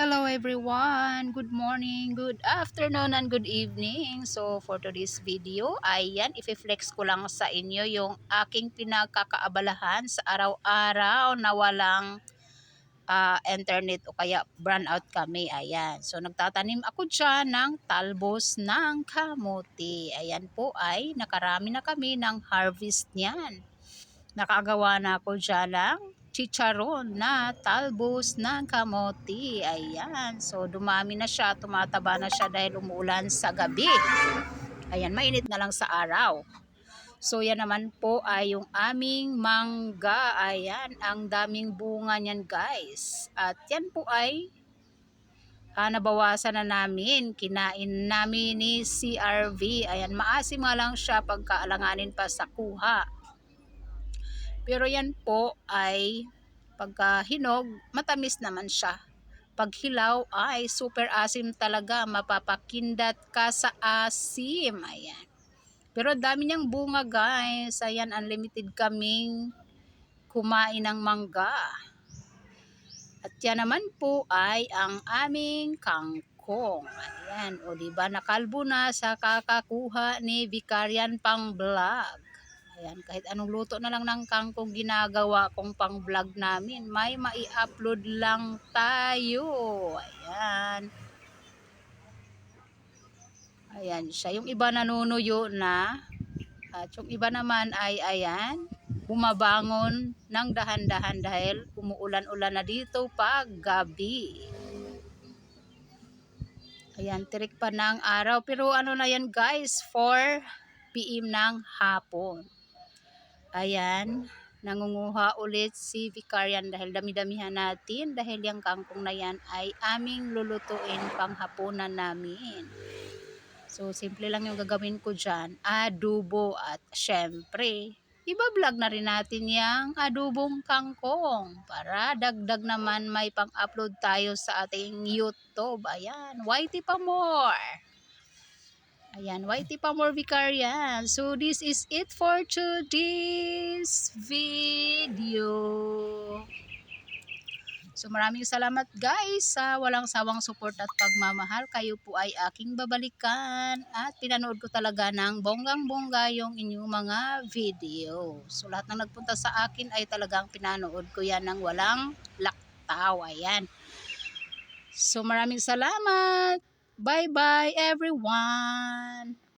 Hello everyone! Good morning, good afternoon, and good evening. So for today's video, ayan, ifi-flex ko lang sa inyo yung aking pinagkakaabalahan sa araw-araw na walang ah, internet o kaya brownout kami. Ayan. So nagtatanim ako dyan ng talbos ng kamote. Ayan po ay nakarami na kami ng harvest niyan. Nakagawa na ako dyan ng chicharon na talbos ng kamote. Ayan. So, dumami na siya. Tumataba na siya dahil umuulan sa gabi. Ayan, mainit na lang sa araw. So, yan naman po ay yung aming mangga. Ayan, ang daming bunga niyan guys. At yan po ay ah, nabawasan na namin. Kinain namin ni CRV. Ayan, maasim nga lang siya pagkaalanganin pa sa kuha. Pero yan po ay pagka hinog, matamis naman siya. Pag hilaw ay super asim talaga, mapapakindat ka sa asim. Ayan. Pero dami niyang bunga guys. Ayan, unlimited kaming kumain ng mangga. At yan naman po ay ang aming kangkong. Ayan, o diba nakalbo na sa kakakuha ni Vicarian pang vlog. Ayan, kahit anong luto na lang ng kangkong ginagawa kong pang vlog namin, may mai-upload lang tayo. Ayan. Ayan siya. Yung iba nanunuyo na. At yung iba naman ay ayan, bumabangon ng dahan-dahan dahil umuulan-ulan na dito pag gabi. Ayan, tirik pa ng araw. Pero ano na yan guys, 4 p.m. ng hapon. Ayan, nangunguha ulit si Vicarian dahil dami-damihan natin dahil yung kangkong na yan ay aming lulutuin pang hapunan namin. So, simple lang yung gagawin ko dyan. Adobo at syempre, iba-vlog na rin natin yung adobong kangkong para dagdag naman may pang-upload tayo sa ating YouTube. Ayan, YT pa more. Ayan, YT pa more Vicarian. So, this is it for today's video. So maraming salamat guys sa walang sawang support at pagmamahal. Kayo po ay aking babalikan at pinanood ko talaga ng bonggang-bongga yung inyong mga video. So lahat ng nagpunta sa akin ay talagang pinanood ko yan ng walang laktaw. Ayan. So maraming salamat. Bye-bye everyone.